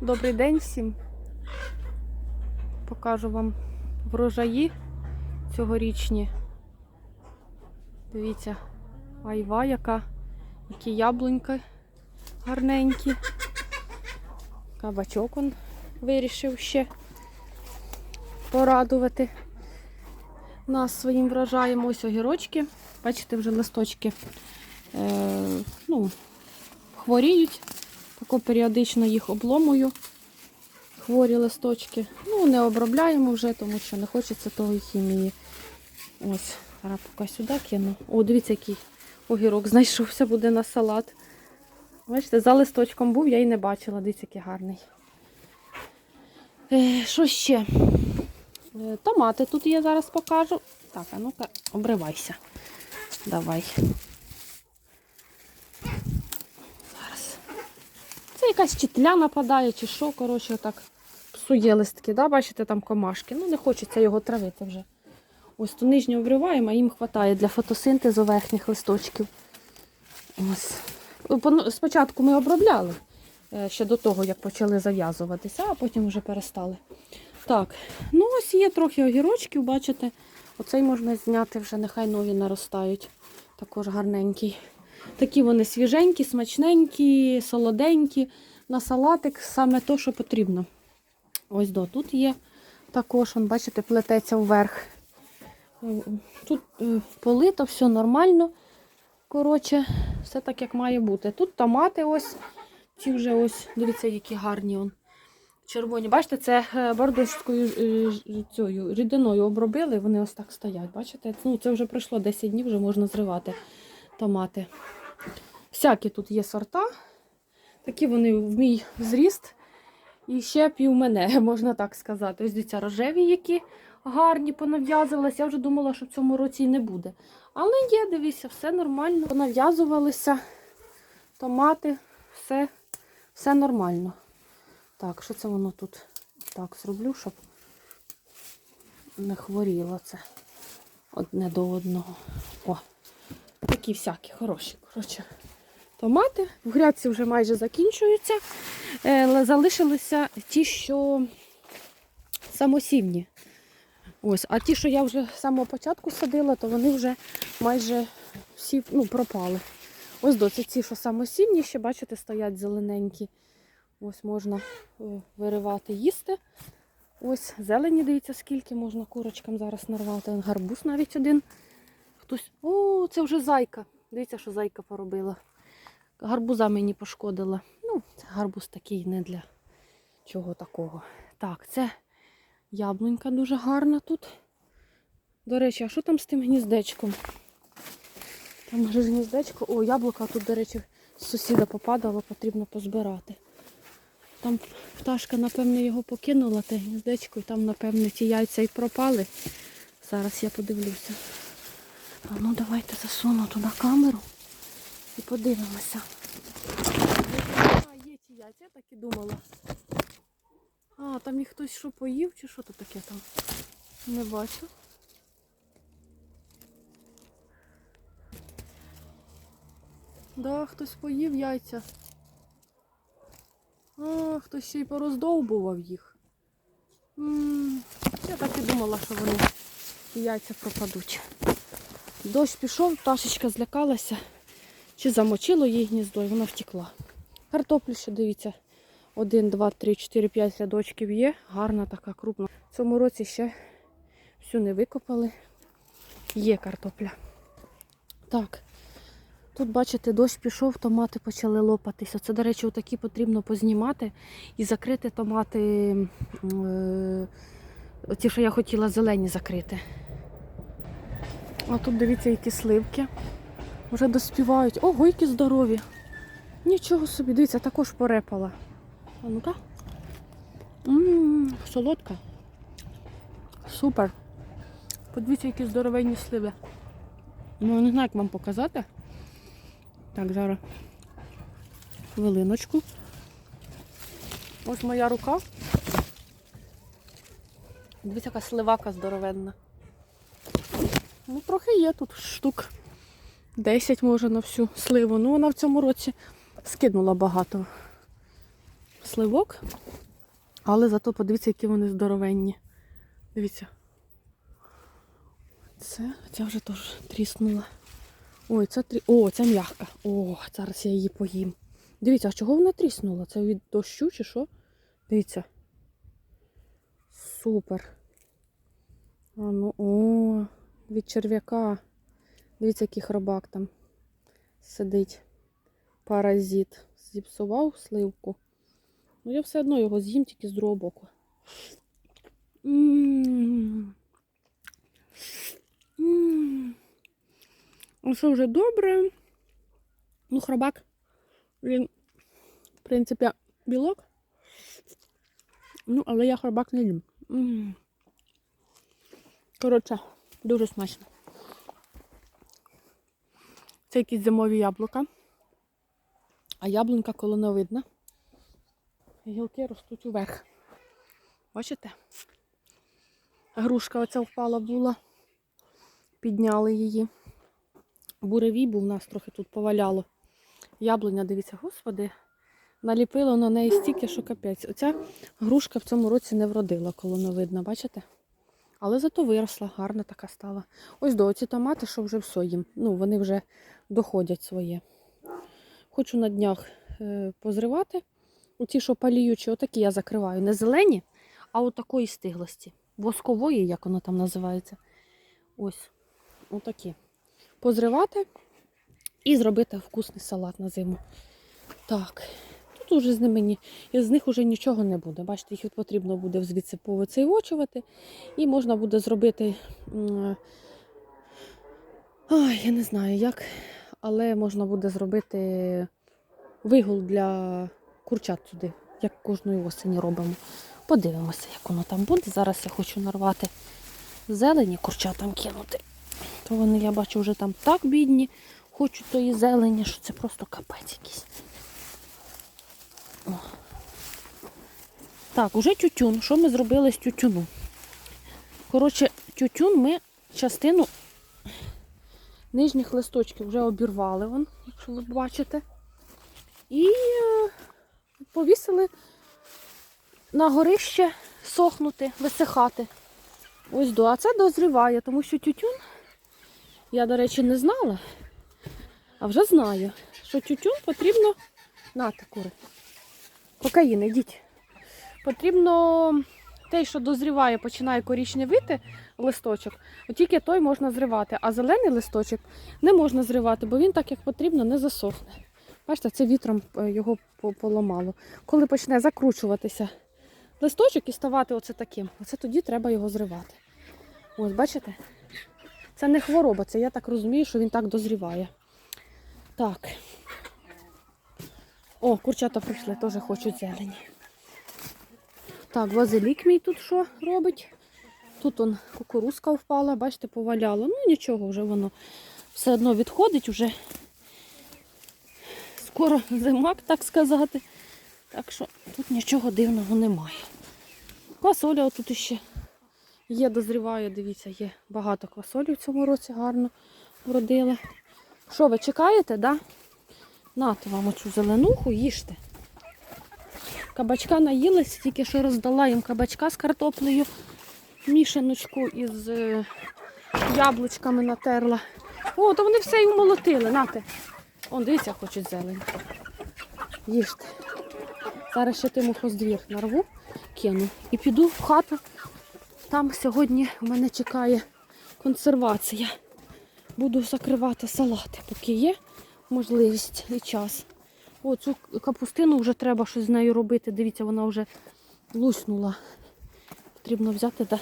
Добрий день всім. Покажу вам врожаї цьогорічні. Дивіться, айва, яка, які яблуньки гарненькі. Кабачок он вирішив ще порадувати нас своїм врожаєм. Ось огірочки. Бачите, вже листочки е, ну, хворіють. Тако періодично їх обломую. Хворі листочки. Ну, не обробляємо вже, тому що не хочеться того хімії. Ось, зараз поки сюди кину. О, дивіться, який огірок знайшовся, буде на салат. Бачите, за листочком був, я і не бачила. Дивіться, який гарний. Е, що ще? Е, томати тут я зараз покажу. Так, а ну-ка, обривайся. Давай. Якась чітля нападає, чи що, коротше, так псує листки, да? бачите, там комашки. Ну, не хочеться його травити вже. Ось ту нижню обриваємо, а їм вистачає для фотосинтезу верхніх листочків. Ось. Спочатку ми обробляли е, ще до того, як почали зав'язуватися, а потім вже перестали. Так, ну ось є трохи огірочків, бачите. Оцей можна зняти вже, нехай нові наростають. Також гарненький. Такі вони свіженькі, смачненькі, солоденькі. На салатик саме то, що потрібно. Ось до тут є також, он, бачите, плететься вверх. Тут е, полито, все нормально. Коротше, все так, як має бути. Тут томати ось. Ці вже ось, дивіться, які гарні. Он. Червоні. Бачите, це е, бордоською е, цією рідиною обробили, вони ось так стоять. Бачите? Ну, це вже пройшло 10 днів, вже можна зривати томати. Всякі тут є сорта. Такі вони в мій зріст. І ще пів мене, можна так сказати. Ось дивіться, рожеві, які гарні, понав'язувалися. Я вже думала, що в цьому році і не буде. Але є, дивіться, все нормально. Понав'язувалися томати, все, все нормально. Так, що це воно тут так зроблю, щоб не хворіло це одне до одного. О, такі всякі хороші. Коротше, томати. В грядці вже майже закінчуються. Е, залишилися ті, що самосівні. Ось, а ті, що я вже з самого початку садила, то вони вже майже всі ну, пропали. Ось до це ці, що самосівні, ще, бачите, стоять зелененькі. Ось можна е, виривати, їсти. Ось зелені, дивіться, скільки можна курочкам зараз нарвати. Гарбуз навіть один. Хтось. О, це вже зайка. Дивіться, що зайка поробила. Гарбуза мені пошкодила. Ну, це гарбуз такий не для чого такого. Так, це яблунька дуже гарна тут. До речі, а що там з тим гніздечком? Там вже гніздечко. О, яблука тут, до речі, з сусіда попадало, потрібно позбирати. Там пташка, напевне, його покинула, те гніздечко, і там, напевне, ті яйця і пропали. Зараз я подивлюся. А ну давайте засуну туди камеру і подивимося. А, є ті яйця, я так і думала. А, там їх хтось що поїв, чи що то таке там? Не бачу. Да, хтось поїв яйця. А, хтось ще й пороздовбував їх. М, Я так і думала, що вони яйця пропадуть. Дощ пішов, пташечка злякалася, чи замочило їй гніздо, і вона втекла. Картоплю ще дивіться. Один, два, три, чотири, п'ять рядочків є. Гарна така крупна. В цьому році ще всю не викопали. Є картопля. Так. Тут, бачите, дощ пішов, томати почали лопатися. Це, до речі, отакі потрібно познімати і закрити томати, е, ті, що я хотіла зелені закрити. А тут дивіться, які сливки. Вже доспівають. Ого, які здорові. Нічого собі, дивіться, також порепала. А ну-ка. Ммм, солодка. Супер. Подивіться, які здоровенні сливи. Ну, не знаю, як вам показати. Так, зараз хвилиночку. Ось моя рука. Дивіться, яка сливака здоровенна. Ну, трохи є тут штук 10 може на всю сливу. Ну, вона в цьому році скинула багато сливок. Але зато подивіться, які вони здоровенні. Дивіться. Це, ця вже теж тріснула. Ой, це трі... О, ця м'яка. О, зараз я її поїм. Дивіться, а чого вона тріснула? Це від дощу чи що? Дивіться. Супер. А ну, о, від черв'яка. Дивіться, який хробак там сидить. Паразит. Зіпсував сливку. Ну, я все одно його з'їм тільки з другого боку. М. Оце вже добре. Ну, хробак. Він, в принципі, білок. Ну, але я хробак не їм. Коротше, дуже смачно. Це якісь зимові яблука. А яблунька колоновидна. Гілки ростуть уверх. Бачите? Грушка оця впала була. Підняли її. Буревій був, нас трохи тут поваляло. Яблуня, дивіться, господи, наліпило на неї стільки, що капець. Оця грушка в цьому році не вродила, колоновидна, бачите? Але зато виросла, гарна така стала. Ось до оці томати, що вже все їм. Ну, вони вже доходять своє. Хочу на днях е, позривати. Оці, що паліючі, отакі я закриваю. Не зелені, а от такої стиглості. Воскової, як воно там називається. Ось. Отакі. Позривати і зробити вкусний салат на зиму. Так. Тут уже з ними з них вже нічого не буде. Бачите, їх потрібно буде звідси повицейвочувати. І можна буде зробити. Ай, я не знаю як, але можна буде зробити вигул для курчат туди, як кожної осені робимо. Подивимося, як воно там буде. Зараз я хочу нарвати зелені курчатам кинути. То вони, я бачу, вже там так бідні, хочуть тої зелені, що це просто капець якийсь. О. Так, уже тютюн. Що ми зробили з тютюну? Коротше, тютюн ми частину нижніх листочків вже обірвали, вон, якщо ви бачите. І е, повісили на горище сохнути, висихати. Ось до. А це дозріває, тому що тютюн, я, до речі, не знала, а вже знаю, що тютюн потрібно. Нате, кури. Кокаїн, йдіть. Потрібно той, що дозріває, починає корічневити листочок, тільки той можна зривати, а зелений листочок не можна зривати, бо він так, як потрібно, не засохне. Бачите, це вітром е, його поламало. Коли почне закручуватися листочок і ставати оце таким, оце тоді треба його зривати. Ось, бачите? Це не хвороба, це я так розумію, що він так дозріває. Так. О, курчата прийшли, теж хочуть зелені. Так, базилік мій тут що робить? Тут он кукурузка впала, бачите, поваляло. Ну нічого, вже воно все одно відходить уже. Скоро зима, так сказати. Так що тут нічого дивного немає. Квасоля отут іще є, дозріває, дивіться, є багато квасолі в цьому році гарно вродили. Що, ви чекаєте, да? Нате вам оцю зеленуху, їжте. Кабачка наїлись, тільки що роздала їм кабачка з картоплею, мішаночку із е, яблучками натерла. О, то вони все й умолотили, нате. Он, дивіться, хочуть зелень. Їжте. Зараз ще тиму хоздвір нарву, кину і піду в хату. Там сьогодні в мене чекає консервація. Буду закривати салати, поки є можливість і час. О, цю капустину вже треба щось з нею робити. Дивіться, вона вже луснула. Потрібно взяти да,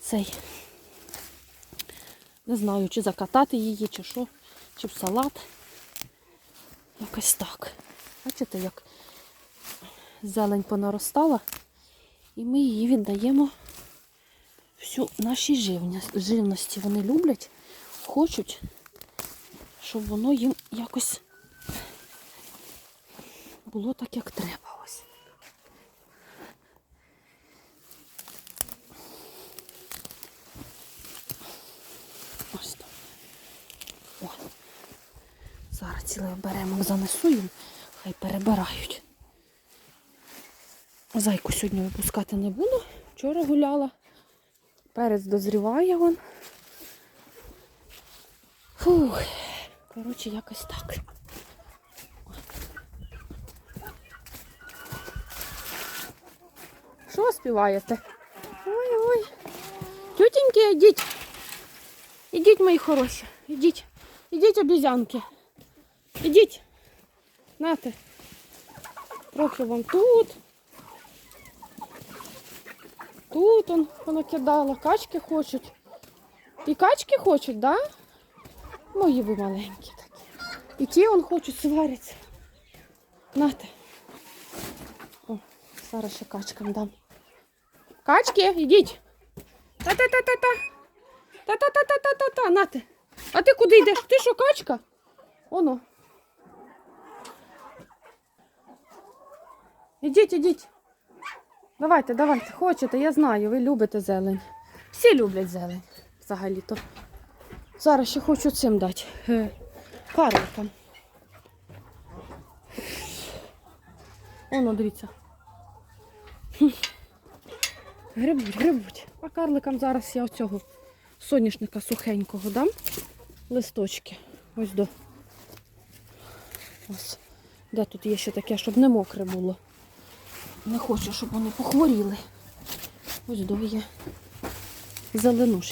цей. Не знаю, чи закатати її, чи що, чи в салат. Якось так. Бачите, як зелень понаростала. І ми її віддаємо всю нашій живності. Вони люблять, хочуть, щоб воно їм якось було так, як треба. Ось. Ось так. О. Зараз цілий оберемок занесу їм, хай перебирають. Зайку сьогодні випускати не буду. Вчора гуляла. Перець дозріває вон. Фух. Коротше, якось так. Що співаєте? Ой-ой. Тютеньки, ідіть. Ідіть, мої хороші. Ідіть. Ідіть, обізянки. Ідіть. Нате. Трохи вам тут. Тут он понакидала. Качки хочуть. І качки хочуть, да? Мої ви маленькі такі. І ті он хочуть сваряться. Нате. О, зараз ще качкам дам. Качки, ідіть. Та-та-та-та-та. Та-та-та-та-та-та-та. Нате. А ти куди йдеш? Ти що, качка? Оно. Ідіть, ідіть. Давайте, давайте, хочете, я знаю, ви любите зелень. Всі люблять зелень взагалі-то. Зараз ще хочу цим дати. Е, карликам. Оно, дивіться. Грибуть, грибуть. А карликам зараз я оцього соняшника сухенького дам. Листочки. Ось до. Ось. Де тут є ще таке, щоб не мокре було. Не хочу, щоб вони похворіли. Ось до є зеленушечки.